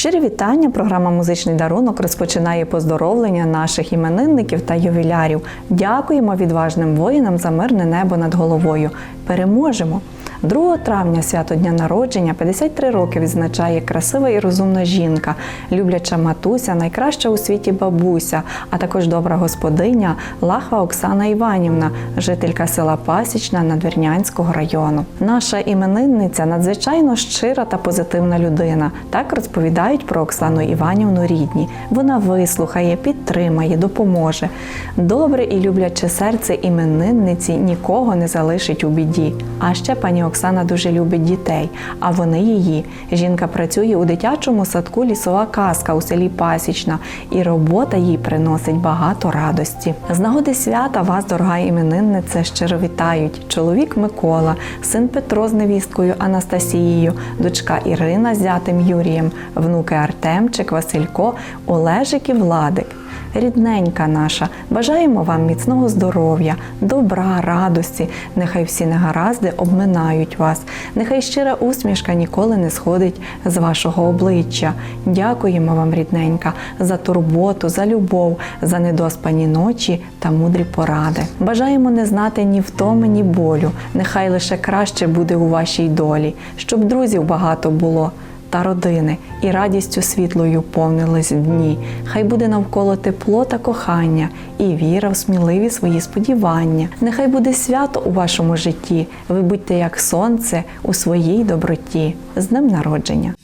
Щирі вітання. Програма Музичний дарунок розпочинає поздоровлення наших іменинників та ювілярів. Дякуємо відважним воїнам за мирне небо над головою. Переможемо! 2 травня, свято дня народження, 53 роки відзначає красива і розумна жінка, любляча матуся, найкраща у світі бабуся, а також добра господиня Лахва Оксана Іванівна, жителька села Пасічна Надвірнянського району. Наша іменинниця надзвичайно щира та позитивна людина. Так розповідають про Оксану Іванівну рідні. Вона вислухає, підтримає, допоможе. Добре і любляче серце іменинниці нікого не залишить у біді. А ще пані Оксана дуже любить дітей, а вони її. Жінка працює у дитячому садку лісова казка у селі Пасічна, і робота їй приносить багато радості. З нагоди свята вас, дорога іменинниця, щиро вітають. Чоловік Микола, син Петро з невісткою Анастасією, дочка Ірина з зятем Юрієм, внуки Артемчик, Василько, Олежик і Владик. Рідненька наша, бажаємо вам міцного здоров'я, добра, радості. Нехай всі негаразди обминають вас. Нехай щира усмішка ніколи не сходить з вашого обличчя. Дякуємо вам, рідненька, за турботу, за любов, за недоспані ночі та мудрі поради. Бажаємо не знати ні втоми, ні болю. Нехай лише краще буде у вашій долі, щоб друзів багато було та родини, і радістю світлою повнились дні. Хай буде навколо тепло та кохання, і віра в сміливі свої сподівання. Нехай буде свято у вашому житті. Ви будьте як сонце у своїй доброті. З днем народження!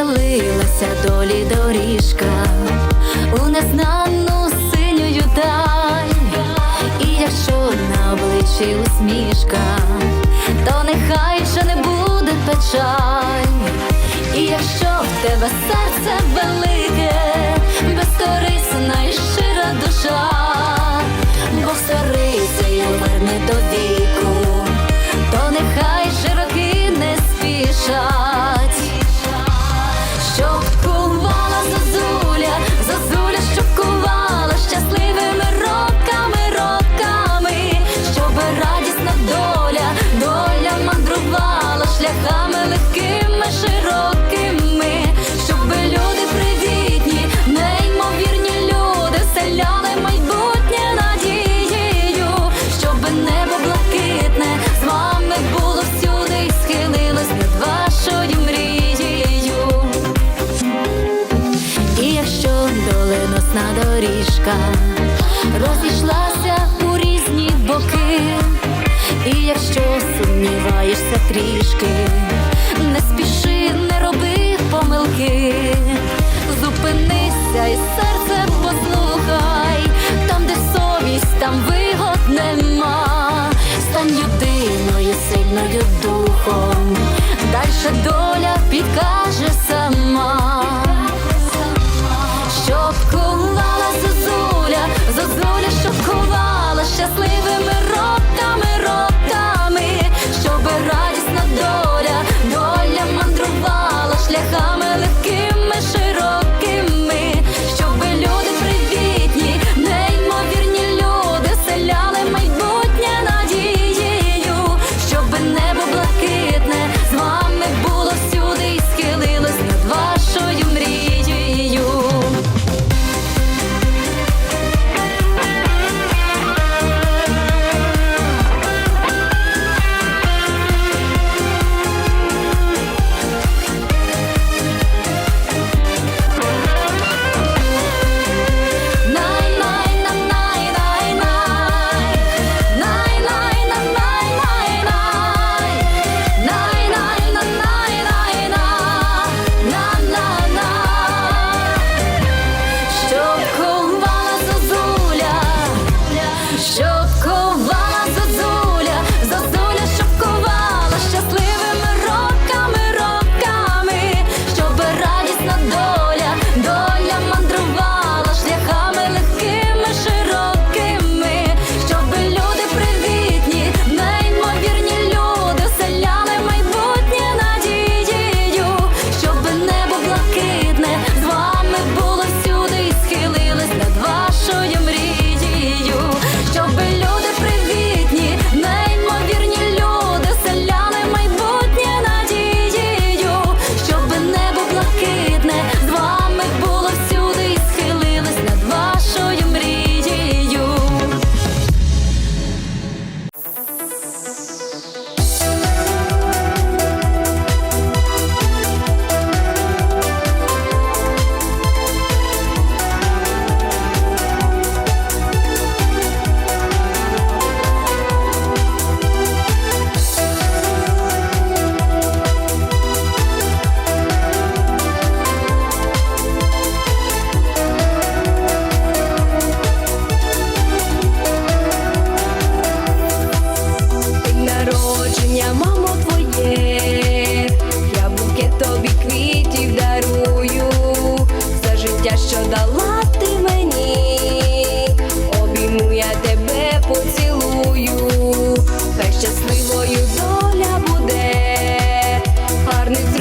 Простелилася долі доріжка. У незнану синюю даль, і якщо на обличчі усмішка, то нехай ще не буде печаль, і якщо в тебе серце велике, доріжка розійшлася у різні боки, і якщо сумніваєшся трішки, не спіши, не роби помилки, зупинися і серце послухай, там, де совість, там вигод нема, стань людиною сильною духом, дальше до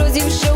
друзів.